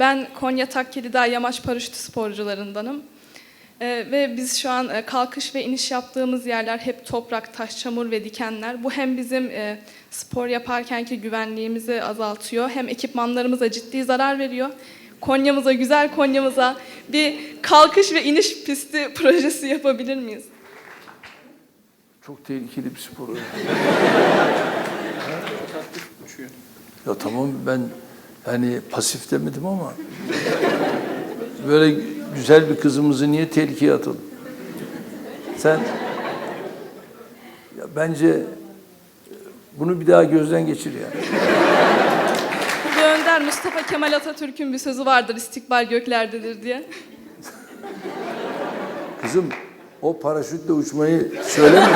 Ben Konya Takkelidağ Yamaç Paraşütü sporcularındanım. Ee, ve biz şu an e, kalkış ve iniş yaptığımız yerler hep toprak, taş, çamur ve dikenler. Bu hem bizim e, spor yaparkenki güvenliğimizi azaltıyor hem ekipmanlarımıza ciddi zarar veriyor. Konya'mıza, güzel Konya'mıza bir kalkış ve iniş pisti projesi yapabilir miyiz? Çok tehlikeli bir spor. ya tamam ben yani pasif demedim ama böyle güzel bir kızımızı niye tehlikeye atalım? Sen ya bence bunu bir daha gözden geçir ya. Ulu Önder Mustafa Kemal Atatürk'ün bir sözü vardır istikbal göklerdedir diye. Kızım o paraşütle uçmayı söyleme.